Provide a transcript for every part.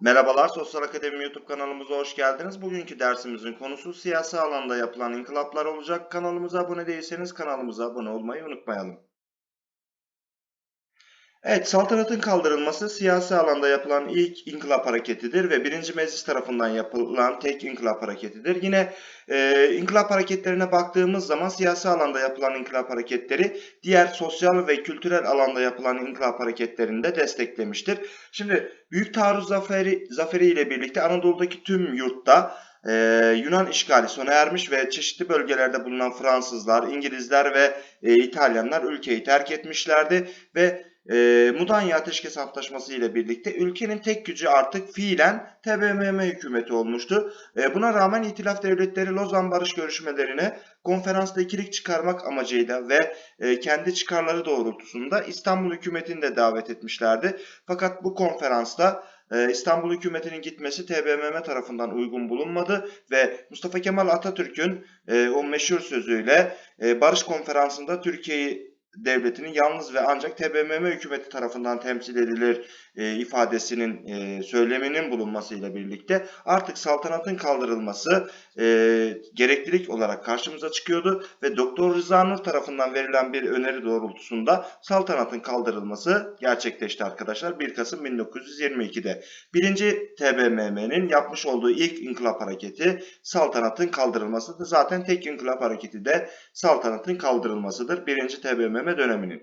Merhabalar, Sosyal Akademi YouTube kanalımıza hoş geldiniz. Bugünkü dersimizin konusu siyasi alanda yapılan inkılaplar olacak. Kanalımıza abone değilseniz kanalımıza abone olmayı unutmayalım. Evet, saltanatın kaldırılması siyasi alanda yapılan ilk inkılap hareketidir ve birinci meclis tarafından yapılan tek inkılap hareketidir. Yine e, inkılap hareketlerine baktığımız zaman siyasi alanda yapılan inkılap hareketleri diğer sosyal ve kültürel alanda yapılan inkılap hareketlerini de desteklemiştir. Şimdi Büyük Taarruz Zaferi, Zaferi ile birlikte Anadolu'daki tüm yurtta e, Yunan işgali sona ermiş ve çeşitli bölgelerde bulunan Fransızlar, İngilizler ve e, İtalyanlar ülkeyi terk etmişlerdi ve e, Mudanya Ateşkes Antlaşması ile birlikte ülkenin tek gücü artık fiilen TBMM hükümeti olmuştu. E, buna rağmen İtilaf Devletleri Lozan Barış Görüşmelerine konferansta ikilik çıkarmak amacıyla ve e, kendi çıkarları doğrultusunda İstanbul hükümetini de davet etmişlerdi. Fakat bu konferansta e, İstanbul hükümetinin gitmesi TBMM tarafından uygun bulunmadı ve Mustafa Kemal Atatürk'ün e, o meşhur sözüyle e, barış konferansında Türkiye'yi devletinin yalnız ve ancak TBMM hükümeti tarafından temsil edilir e, ifadesinin e, söyleminin bulunmasıyla birlikte artık saltanatın kaldırılması e, gereklilik olarak karşımıza çıkıyordu ve Doktor Rıza Nur tarafından verilen bir öneri doğrultusunda saltanatın kaldırılması gerçekleşti arkadaşlar 1 Kasım 1922'de. Birinci TBMM'nin yapmış olduğu ilk inkılap hareketi saltanatın kaldırılmasıdır. Zaten tek inkılap hareketi de saltanatın kaldırılmasıdır. Birinci TBMM döneminin.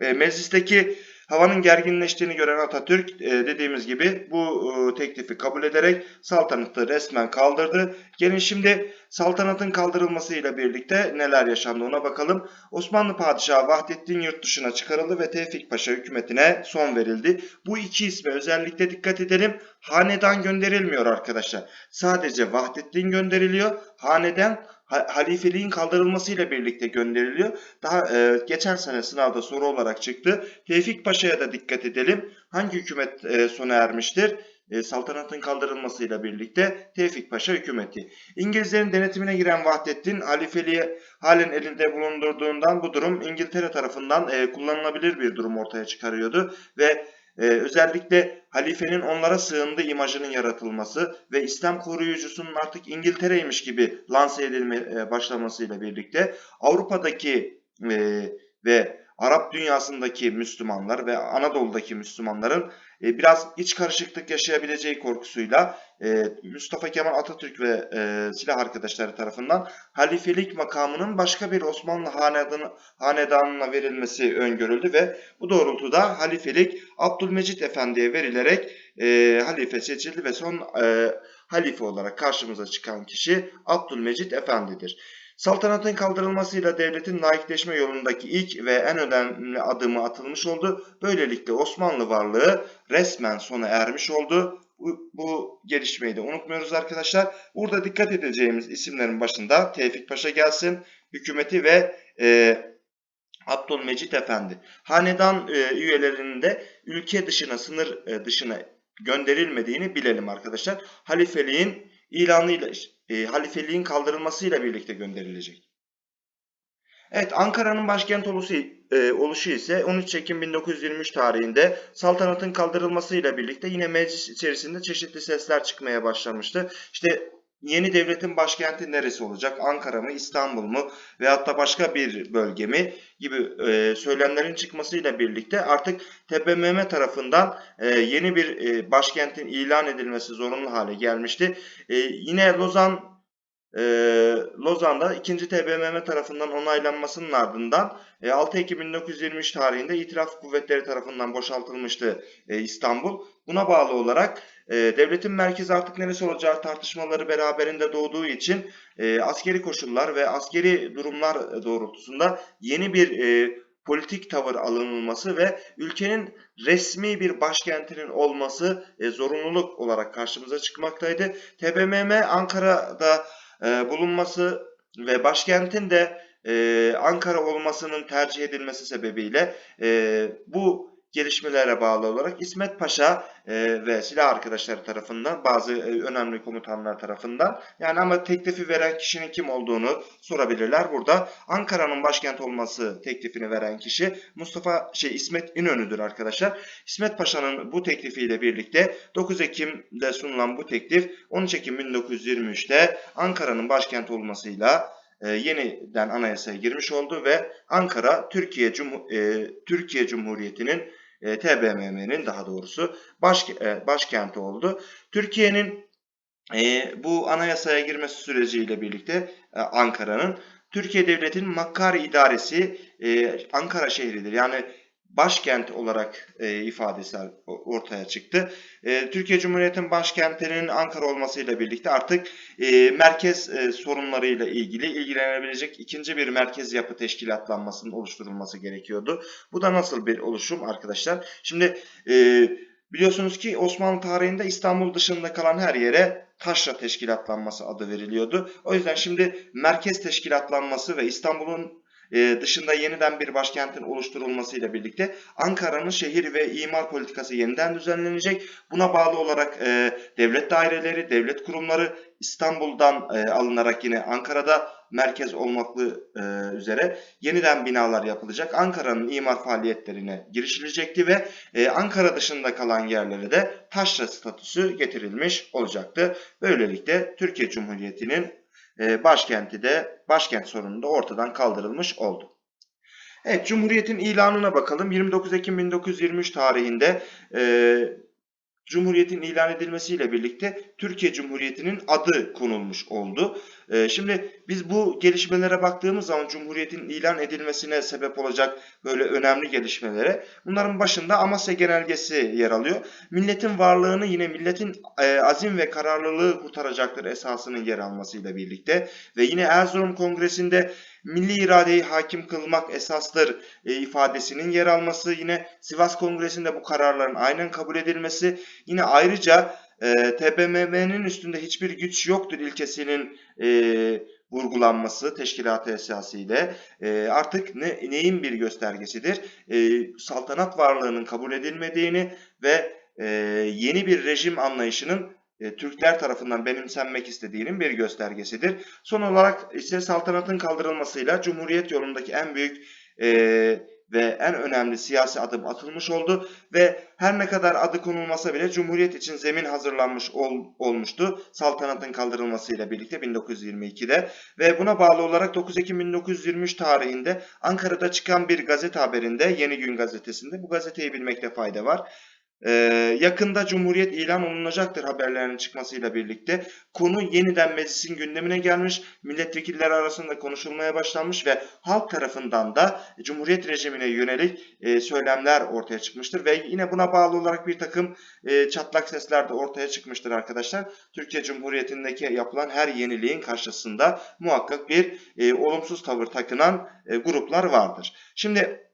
E, meclisteki havanın gerginleştiğini gören Atatürk e, dediğimiz gibi bu e, teklifi kabul ederek saltanatı resmen kaldırdı. Gelin şimdi saltanatın kaldırılmasıyla birlikte neler yaşandı ona bakalım. Osmanlı Padişahı Vahdettin yurt dışına çıkarıldı ve Tevfik Paşa hükümetine son verildi. Bu iki isme özellikle dikkat edelim. Hanedan gönderilmiyor arkadaşlar. Sadece Vahdettin gönderiliyor. Hanedan ha- halifeliğin kaldırılmasıyla birlikte gönderiliyor. Daha e, geçen sene sınavda soru olarak çıktı. Tevfik Paşa'ya da dikkat edelim. Hangi hükümet e, sona ermiştir? E, saltanatın kaldırılmasıyla birlikte Tevfik Paşa hükümeti. İngilizlerin denetimine giren Vahdettin halifeliği halen elinde bulundurduğundan bu durum İngiltere tarafından e, kullanılabilir bir durum ortaya çıkarıyordu ve e, özellikle halifenin onlara sığındığı imajının yaratılması ve İslam koruyucusunun artık İngiltere'ymiş gibi lanse edilme e, başlamasıyla birlikte Avrupa'daki e, ve Arap dünyasındaki Müslümanlar ve Anadolu'daki Müslümanların e, biraz iç karışıklık yaşayabileceği korkusuyla e, Mustafa Kemal Atatürk ve e, silah arkadaşları tarafından halifelik makamının başka bir Osmanlı hanedanı, hanedanına verilmesi öngörüldü ve bu doğrultuda halifelik Abdülmecit Efendi'ye verilerek e, halife seçildi ve son e, halife olarak karşımıza çıkan kişi Abdülmecit Efendi'dir. Saltanatın kaldırılmasıyla devletin laikleşme yolundaki ilk ve en önemli adımı atılmış oldu. Böylelikle Osmanlı varlığı resmen sona ermiş oldu. Bu, bu gelişmeyi de unutmuyoruz arkadaşlar. Burada dikkat edeceğimiz isimlerin başında Tevfik Paşa gelsin, hükümeti ve e, Abdülmecit Efendi. Hanedan e, üyelerinin de ülke dışına, sınır e, dışına gönderilmediğini bilelim arkadaşlar. Halifeliğin ilanıyla, e, halifeliğin kaldırılmasıyla birlikte gönderilecek. Evet, Ankara'nın başkent oluşu, e, oluşu ise 13 Ekim 1923 tarihinde saltanatın kaldırılmasıyla birlikte yine meclis içerisinde çeşitli sesler çıkmaya başlamıştı. İşte yeni devletin başkenti neresi olacak? Ankara mı, İstanbul mu veyahut da başka bir bölge mi gibi e, söylemlerin çıkmasıyla birlikte artık TBMM tarafından e, yeni bir e, başkentin ilan edilmesi zorunlu hale gelmişti. E, yine Lozan e, Lozan'da 2. TBMM tarafından onaylanmasının ardından e, 6 Ekim 1923 tarihinde İtilaf Kuvvetleri tarafından boşaltılmıştı e, İstanbul. Buna bağlı olarak e, devletin merkezi artık neresi olacağı tartışmaları beraberinde doğduğu için e, askeri koşullar ve askeri durumlar doğrultusunda yeni bir e, politik tavır alınılması ve ülkenin resmi bir başkentinin olması e, zorunluluk olarak karşımıza çıkmaktaydı. TBMM Ankara'da e, bulunması ve başkentin de e, Ankara olmasının tercih edilmesi sebebiyle e, bu gelişmelere bağlı olarak İsmet Paşa e, ve silah arkadaşları tarafından bazı e, önemli komutanlar tarafından yani ama teklifi veren kişinin kim olduğunu sorabilirler. Burada Ankara'nın başkent olması teklifini veren kişi Mustafa şey İsmet İnönü'dür arkadaşlar. İsmet Paşa'nın bu teklifiyle birlikte 9 Ekim'de sunulan bu teklif 13 Ekim 1923'te Ankara'nın başkent olmasıyla e, yeniden anayasaya girmiş oldu ve Ankara Türkiye Cum e, Türkiye Cumhuriyeti'nin e, TBMM'nin daha doğrusu baş, e, başkenti oldu. Türkiye'nin e, bu anayasaya girmesi süreciyle birlikte e, Ankara'nın Türkiye Devleti'nin Makkari İdaresi e, Ankara şehridir. Yani başkent olarak e, ifadesi ortaya çıktı. E, Türkiye Cumhuriyeti'nin başkentinin Ankara olmasıyla birlikte artık e, merkez e, sorunlarıyla ilgili ilgilenebilecek ikinci bir merkez yapı teşkilatlanmasının oluşturulması gerekiyordu. Bu da nasıl bir oluşum arkadaşlar? Şimdi e, biliyorsunuz ki Osmanlı tarihinde İstanbul dışında kalan her yere taşra teşkilatlanması adı veriliyordu. O yüzden şimdi merkez teşkilatlanması ve İstanbul'un dışında yeniden bir başkentin oluşturulmasıyla birlikte Ankara'nın şehir ve imar politikası yeniden düzenlenecek. Buna bağlı olarak e, devlet daireleri, devlet kurumları İstanbul'dan e, alınarak yine Ankara'da merkez olmaklı üzere yeniden binalar yapılacak. Ankara'nın imar faaliyetlerine girişilecekti ve Ankara dışında kalan yerlere de taşra statüsü getirilmiş olacaktı. Böylelikle Türkiye Cumhuriyeti'nin e, başkenti de başkent sorunu da ortadan kaldırılmış oldu. Evet, Cumhuriyet'in ilanına bakalım. 29 Ekim 1923 tarihinde e, Cumhuriyet'in ilan edilmesiyle birlikte Türkiye Cumhuriyeti'nin adı konulmuş oldu. Ee, şimdi biz bu gelişmelere baktığımız zaman Cumhuriyet'in ilan edilmesine sebep olacak böyle önemli gelişmelere bunların başında Amasya Genelgesi yer alıyor. Milletin varlığını yine milletin e, azim ve kararlılığı kurtaracaktır esasının yer almasıyla birlikte ve yine Erzurum Kongresi'nde milli iradeyi hakim kılmak esastır e, ifadesinin yer alması, yine Sivas Kongresi'nde bu kararların aynen kabul edilmesi, yine ayrıca e, TBMM'nin üstünde hiçbir güç yoktur ilkesinin e, vurgulanması teşkilat esasıyla e, artık ne, neyin bir göstergesidir? E, saltanat varlığının kabul edilmediğini ve e, yeni bir rejim anlayışının e, Türkler tarafından benimsenmek istediğinin bir göstergesidir. Son olarak ise saltanatın kaldırılmasıyla Cumhuriyet yolundaki en büyük e, ve en önemli siyasi adım atılmış oldu ve her ne kadar adı konulmasa bile Cumhuriyet için zemin hazırlanmış ol, olmuştu saltanatın kaldırılmasıyla birlikte 1922'de ve buna bağlı olarak 9 Ekim 1923 tarihinde Ankara'da çıkan bir gazete haberinde Yeni Gün gazetesinde bu gazeteyi bilmekte fayda var. Ee, yakında Cumhuriyet ilan olunacaktır haberlerinin çıkmasıyla birlikte. Konu yeniden meclisin gündemine gelmiş, milletvekilleri arasında konuşulmaya başlanmış ve halk tarafından da Cumhuriyet rejimine yönelik e, söylemler ortaya çıkmıştır. Ve yine buna bağlı olarak bir takım e, çatlak sesler de ortaya çıkmıştır arkadaşlar. Türkiye Cumhuriyeti'ndeki yapılan her yeniliğin karşısında muhakkak bir e, olumsuz tavır takınan e, gruplar vardır. Şimdi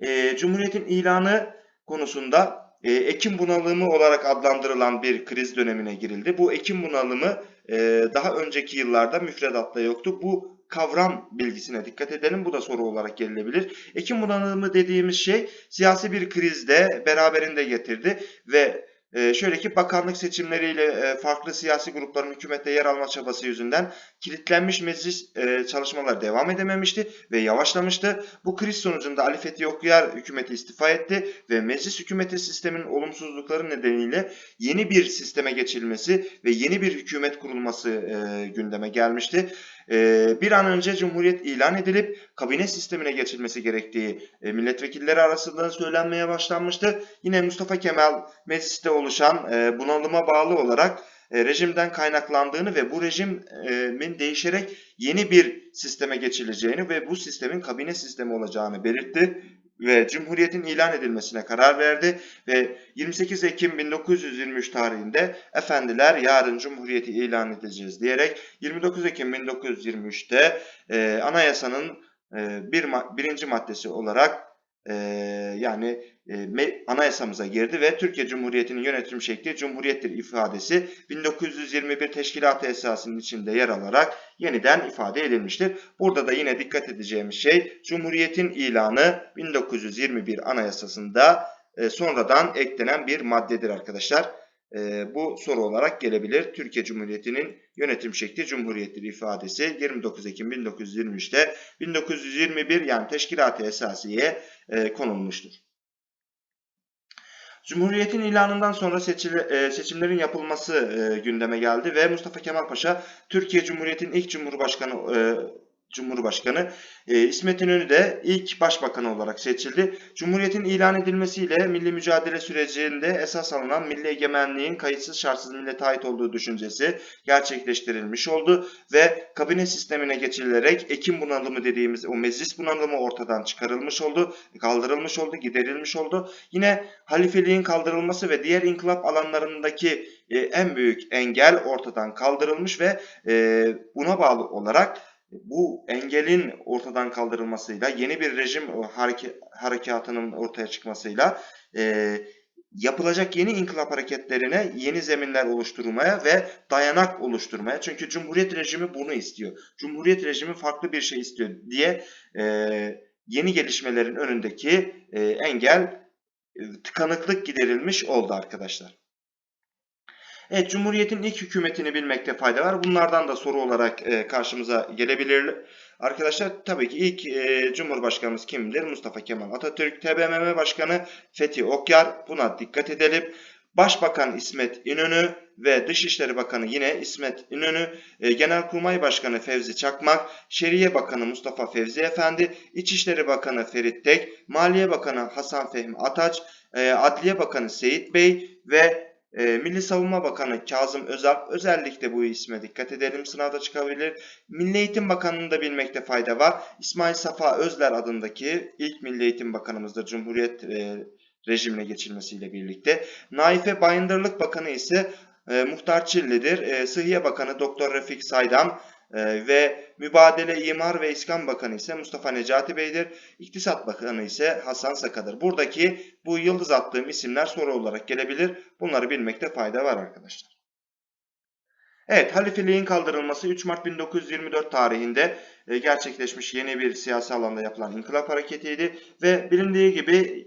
e, Cumhuriyet'in ilanı konusunda e, Ekim bunalımı olarak adlandırılan bir kriz dönemine girildi. Bu Ekim bunalımı e, daha önceki yıllarda müfredatta yoktu. Bu kavram bilgisine dikkat edelim. Bu da soru olarak gelilebilir. Ekim bunalımı dediğimiz şey siyasi bir krizde beraberinde getirdi ve şöyle ki bakanlık seçimleriyle e, farklı siyasi grupların hükümette yer alma çabası yüzünden kilitlenmiş meclis e, çalışmalar devam edememişti ve yavaşlamıştı. Bu kriz sonucunda Ali Fethi Okyar hükümeti istifa etti ve meclis hükümeti sisteminin olumsuzlukları nedeniyle yeni bir sisteme geçilmesi ve yeni bir hükümet kurulması e, gündeme gelmişti bir an önce Cumhuriyet ilan edilip kabine sistemine geçilmesi gerektiği e, milletvekilleri arasında söylenmeye başlanmıştı. Yine Mustafa Kemal mecliste oluşan e, bunalıma bağlı olarak e, rejimden kaynaklandığını ve bu rejimin değişerek yeni bir sisteme geçileceğini ve bu sistemin kabine sistemi olacağını belirtti ve Cumhuriyet'in ilan edilmesine karar verdi ve 28 Ekim 1923 tarihinde efendiler yarın Cumhuriyet'i ilan edeceğiz diyerek 29 Ekim 1923'te e, anayasanın e, bir, birinci maddesi olarak e, yani anayasamıza girdi ve Türkiye Cumhuriyeti'nin yönetim şekli Cumhuriyettir ifadesi 1921 Teşkilat-ı Esası'nın içinde yer alarak yeniden ifade edilmiştir. Burada da yine dikkat edeceğimiz şey Cumhuriyet'in ilanı 1921 Anayasası'nda e, sonradan eklenen bir maddedir arkadaşlar. E, bu soru olarak gelebilir. Türkiye Cumhuriyeti'nin yönetim şekli Cumhuriyettir ifadesi 29 Ekim 1923'te 1921 yani Teşkilat-ı Esasiye e, konulmuştur. Cumhuriyetin ilanından sonra seçili- e, seçimlerin yapılması e, gündeme geldi ve Mustafa Kemal Paşa Türkiye Cumhuriyeti'nin ilk Cumhurbaşkanı e, Cumhurbaşkanı e, İsmet İnönü de ilk başbakanı olarak seçildi. Cumhuriyetin ilan edilmesiyle milli mücadele sürecinde esas alınan milli egemenliğin kayıtsız şartsız millete ait olduğu düşüncesi gerçekleştirilmiş oldu ve kabine sistemine geçilerek Ekim bunalımı dediğimiz o meclis bunalımı ortadan çıkarılmış oldu, kaldırılmış oldu, giderilmiş oldu. Yine halifeliğin kaldırılması ve diğer inkılap alanlarındaki e, en büyük engel ortadan kaldırılmış ve e, buna bağlı olarak bu engelin ortadan kaldırılmasıyla yeni bir rejim hareke, harekatının ortaya çıkmasıyla e, yapılacak yeni inkılap hareketlerine yeni zeminler oluşturmaya ve dayanak oluşturmaya. Çünkü Cumhuriyet rejimi bunu istiyor. Cumhuriyet rejimi farklı bir şey istiyor diye e, yeni gelişmelerin önündeki e, engel e, tıkanıklık giderilmiş oldu arkadaşlar. Evet, Cumhuriyet'in ilk hükümetini bilmekte fayda var. Bunlardan da soru olarak e, karşımıza gelebilir. Arkadaşlar tabii ki ilk e, Cumhurbaşkanımız kimdir? Mustafa Kemal Atatürk. TBMM Başkanı Fethi Okyar. Buna dikkat edelim. Başbakan İsmet İnönü ve Dışişleri Bakanı yine İsmet İnönü, e, Genelkurmay Başkanı Fevzi Çakmak, Şeriye Bakanı Mustafa Fevzi Efendi, İçişleri Bakanı Ferit Tek, Maliye Bakanı Hasan Fehmi Ataç, e, Adliye Bakanı Seyit Bey ve e, Milli Savunma Bakanı Kazım Özalp özellikle bu isme dikkat edelim sınavda çıkabilir. Milli Eğitim Bakanı'nı da bilmekte fayda var. İsmail Safa Özler adındaki ilk Milli Eğitim Bakanımızdır Cumhuriyet e, rejimine geçilmesiyle birlikte. Naife Bayındırlık Bakanı ise e, Muhtar Çilli'dir. E, Sıhhiye Bakanı Doktor Refik Saydam e, ve Mübadele İmar ve İskan Bakanı ise Mustafa Necati Bey'dir. İktisat Bakanı ise Hasan Saka'dır. Buradaki bu yıldız attığım isimler soru olarak gelebilir. Bunları bilmekte fayda var arkadaşlar. Evet, halifeliğin kaldırılması 3 Mart 1924 tarihinde e, gerçekleşmiş yeni bir siyasi alanda yapılan inkılap hareketiydi ve bilindiği gibi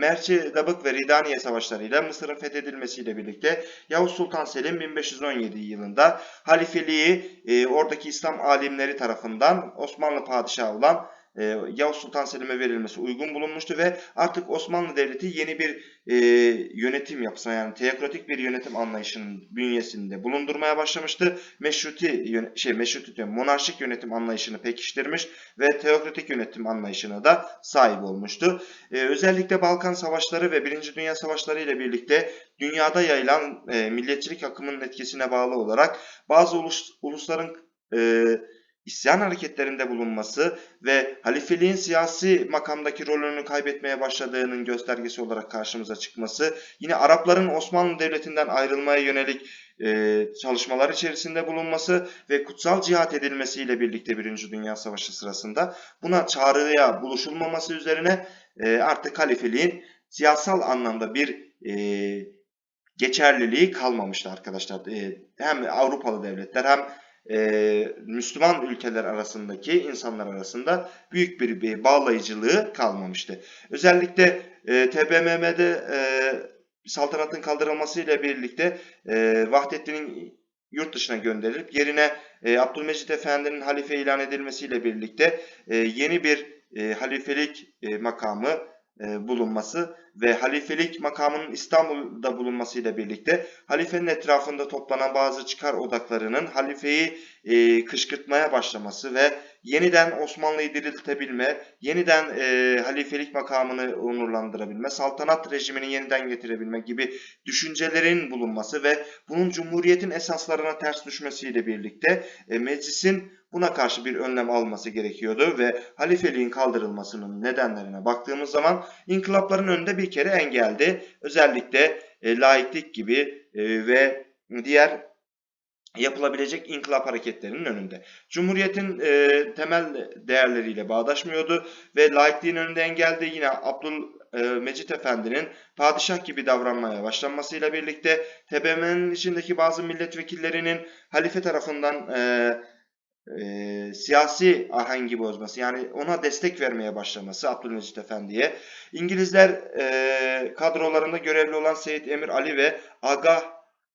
Merçi, Dabık ve Ridaniye savaşlarıyla Mısır'ın fethedilmesiyle birlikte Yavuz Sultan Selim 1517 yılında halifeliği e, oradaki İslam alimleri tarafından Osmanlı padişahı olan e, Yavuz Sultan Selim'e verilmesi uygun bulunmuştu ve artık Osmanlı Devleti yeni bir e, yönetim yapısına yani teokratik bir yönetim anlayışının bünyesinde bulundurmaya başlamıştı. Meşruti şey meşruti diyorum, monarşik yönetim anlayışını pekiştirmiş ve teokratik yönetim anlayışına da sahip olmuştu. E, özellikle Balkan Savaşları ve Birinci Dünya Savaşları ile birlikte dünyada yayılan e, milliyetçilik akımının etkisine bağlı olarak bazı ulus, ulusların e, isyan hareketlerinde bulunması ve halifeliğin siyasi makamdaki rolünü kaybetmeye başladığının göstergesi olarak karşımıza çıkması, yine Arapların Osmanlı Devleti'nden ayrılmaya yönelik e, çalışmalar içerisinde bulunması ve kutsal cihat edilmesiyle birlikte Birinci Dünya Savaşı sırasında buna çağrıya buluşulmaması üzerine e, artık halifeliğin siyasal anlamda bir e, geçerliliği kalmamıştı arkadaşlar. E, hem Avrupalı devletler hem e, Müslüman ülkeler arasındaki insanlar arasında büyük bir, bağlayıcılığı kalmamıştı. Özellikle e, TBMM'de e, saltanatın kaldırılmasıyla birlikte e, Vahdettin'in yurt dışına gönderilip yerine e, Abdülmecit Efendi'nin halife ilan edilmesiyle birlikte e, yeni bir e, halifelik e, makamı bulunması ve halifelik makamının İstanbul'da bulunmasıyla birlikte halifenin etrafında toplanan bazı çıkar odaklarının halifeyi e, kışkırtmaya başlaması ve yeniden Osmanlı'yı diriltebilme, yeniden e, halifelik makamını onurlandırabilme, saltanat rejimini yeniden getirebilme gibi düşüncelerin bulunması ve bunun Cumhuriyet'in esaslarına ters düşmesiyle birlikte e, meclisin buna karşı bir önlem alması gerekiyordu ve halifeliğin kaldırılmasının nedenlerine baktığımız zaman inkılapların önünde bir kere engeldi. Özellikle e, laiklik gibi e, ve diğer yapılabilecek inkılap hareketlerinin önünde. Cumhuriyetin e, temel değerleriyle bağdaşmıyordu ve laikliğin önünde engeldi. Yine Abdülmecit Efendi'nin padişah gibi davranmaya başlanmasıyla birlikte TBMM'nin içindeki bazı milletvekillerinin halife tarafından e, e, siyasi ahengi bozması yani ona destek vermeye başlaması Abdülmecit Efendi'ye. İngilizler e, kadrolarında görevli olan Seyit Emir Ali ve Aga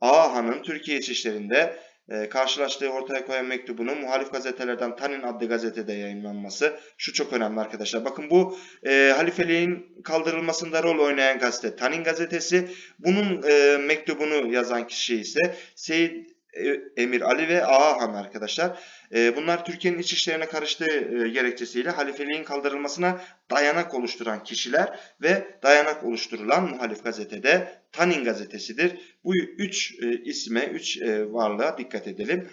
Ağahan'ın Türkiye İçişleri'nde e, karşılaştığı ortaya koyan mektubunu muhalif gazetelerden Tanin adlı gazetede yayınlanması şu çok önemli arkadaşlar. Bakın bu e, halifeliğin kaldırılmasında rol oynayan gazete Tanin gazetesi. Bunun e, mektubunu yazan kişi ise Seyit e, Emir Ali ve Ağahan arkadaşlar. E, bunlar Türkiye'nin iç işlerine karıştığı e, gerekçesiyle halifeliğin kaldırılmasına dayanak oluşturan kişiler ve dayanak oluşturulan muhalif gazetede Tanin gazetesidir. Bu üç e, isme, üç e, varlığa dikkat edelim.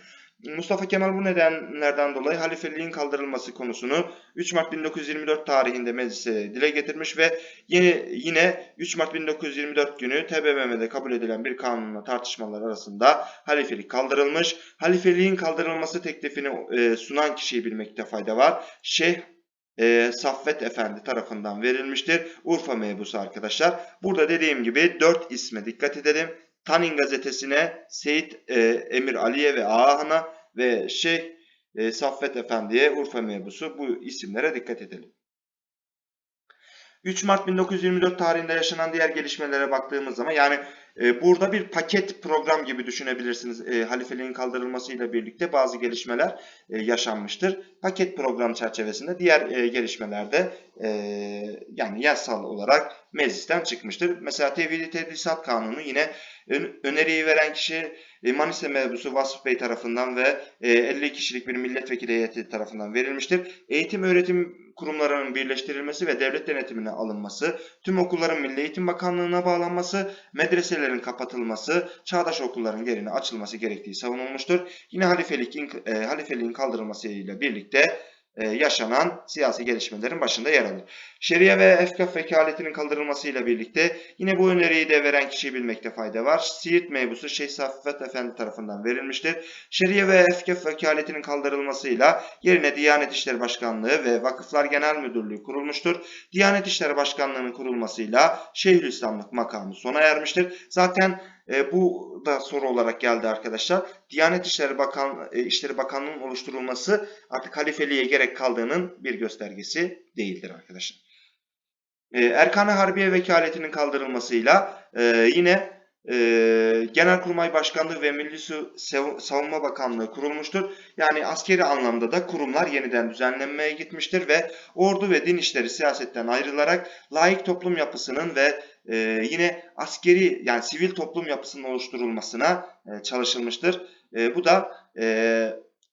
Mustafa Kemal bu nedenlerden dolayı halifeliğin kaldırılması konusunu 3 Mart 1924 tarihinde meclise dile getirmiş ve yine, yine 3 Mart 1924 günü TBMM'de kabul edilen bir kanunla tartışmalar arasında halifelik kaldırılmış. Halifeliğin kaldırılması teklifini e, sunan kişiyi bilmekte fayda var. Şeyh e, Saffet Efendi tarafından verilmiştir. Urfa mebusu arkadaşlar. Burada dediğim gibi 4 isme dikkat edelim. Tanin gazetesine Seyit e, Emir Aliye ve Ağahan'a ve Şeyh e, Saffet Efendi'ye Urfa mebusu bu isimlere dikkat edelim. 3 Mart 1924 tarihinde yaşanan diğer gelişmelere baktığımız zaman yani e, burada bir paket program gibi düşünebilirsiniz. E, halifeliğin kaldırılmasıyla birlikte bazı gelişmeler e, yaşanmıştır. Paket program çerçevesinde diğer e, gelişmelerde e, yani yasal olarak meclisten çıkmıştır. Mesela Tevhidi Tedrisat Kanunu yine öneriyi veren kişi e, Manisa Mebusu Vasıf Bey tarafından ve e, 50 kişilik bir milletvekili heyeti tarafından verilmiştir. Eğitim öğretim kurumlarının birleştirilmesi ve devlet denetimine alınması, tüm okulların Milli Eğitim Bakanlığı'na bağlanması, medreselerin kapatılması, çağdaş okulların yerine açılması gerektiği savunulmuştur. Yine halifelik, e, halifeliğin kaldırılmasıyla birlikte e, yaşanan siyasi gelişmelerin başında yer alır. Şeria ve efkaf vekaletinin kaldırılmasıyla birlikte yine bu öneriyi de veren kişiyi bilmekte fayda var. Siirt meybusu Şeyh Saffet Efendi tarafından verilmiştir. Şeria ve efkaf vekaletinin kaldırılmasıyla yerine Diyanet İşleri Başkanlığı ve Vakıflar Genel Müdürlüğü kurulmuştur. Diyanet İşleri Başkanlığı'nın kurulmasıyla Şeyhülislamlık makamı sona ermiştir. Zaten e, bu da soru olarak geldi arkadaşlar. Diyanet İşleri, Bakan, e, İşleri Bakanlığı'nın oluşturulması artık halifeliğe gerek kaldığının bir göstergesi değildir arkadaşlar. E, Erkan-ı Harbiye vekaletinin kaldırılmasıyla yine e, Genelkurmay Başkanlığı ve Milli Savunma Bakanlığı kurulmuştur. Yani askeri anlamda da kurumlar yeniden düzenlenmeye gitmiştir ve ordu ve din işleri siyasetten ayrılarak layık toplum yapısının ve e, yine askeri yani sivil toplum yapısının oluşturulmasına e, çalışılmıştır. E, bu da e,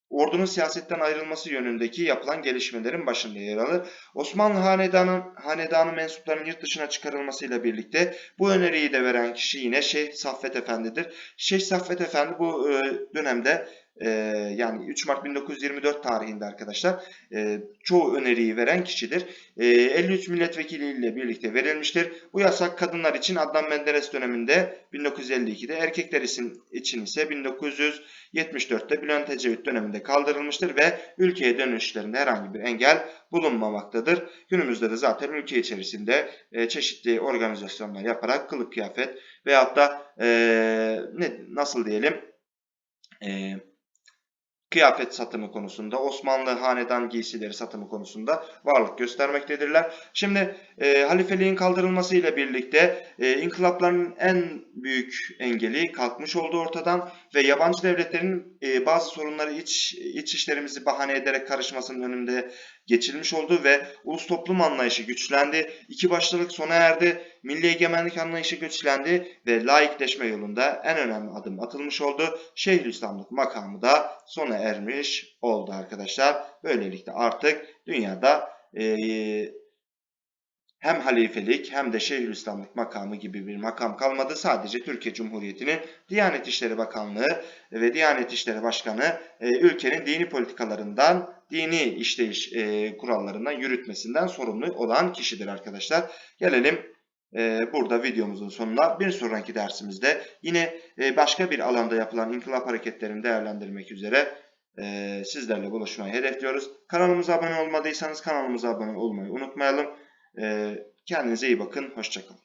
ordunun siyasetten ayrılması yönündeki yapılan gelişmelerin başında yer alır. Osmanlı hanedanı, hanedanı mensuplarının yurt dışına çıkarılmasıyla birlikte bu öneriyi de veren kişi yine Şeyh Saffet Efendi'dir. Şeyh Saffet Efendi bu e, dönemde e, yani 3 Mart 1924 tarihinde arkadaşlar e, çoğu öneriyi veren kişidir. E, 53 milletvekili ile birlikte verilmiştir. Bu yasak kadınlar için Adnan Menderes döneminde 1952'de erkekler için ise 1974'te Bülent Ecevit döneminde kaldırılmıştır ve ülkeye dönüşlerinde herhangi bir engel bulunmamaktadır. Günümüzde de zaten ülke içerisinde e, çeşitli organizasyonlar yaparak kılık kıyafet veyahut da e, ne, nasıl diyelim eee kıyafet satımı konusunda, Osmanlı hanedan giysileri satımı konusunda varlık göstermektedirler. Şimdi e, halifeliğin kaldırılmasıyla birlikte e, inkılapların en büyük engeli kalkmış oldu ortadan ve yabancı devletlerin e, bazı sorunları iç, iç işlerimizi bahane ederek karışmasının önünde geçilmiş oldu ve ulus toplum anlayışı güçlendi. İki başlılık sona erdi. Milli egemenlik anlayışı güçlendi ve laikleşme yolunda en önemli adım atılmış oldu. Şeyhülislamlık makamı da sona ermiş oldu arkadaşlar. Böylelikle artık dünyada e, hem halifelik hem de Şeyhülislamlık makamı gibi bir makam kalmadı. Sadece Türkiye Cumhuriyeti'nin Diyanet İşleri Bakanlığı ve Diyanet İşleri Başkanı e, ülkenin dini politikalarından, dini işleyiş e, kurallarından yürütmesinden sorumlu olan kişidir arkadaşlar. Gelelim e, burada videomuzun sonuna bir sonraki dersimizde yine e, başka bir alanda yapılan inkılap hareketlerini değerlendirmek üzere e, sizlerle buluşmayı hedefliyoruz. Kanalımıza abone olmadıysanız kanalımıza abone olmayı unutmayalım. E, kendinize iyi bakın. Hoşçakalın.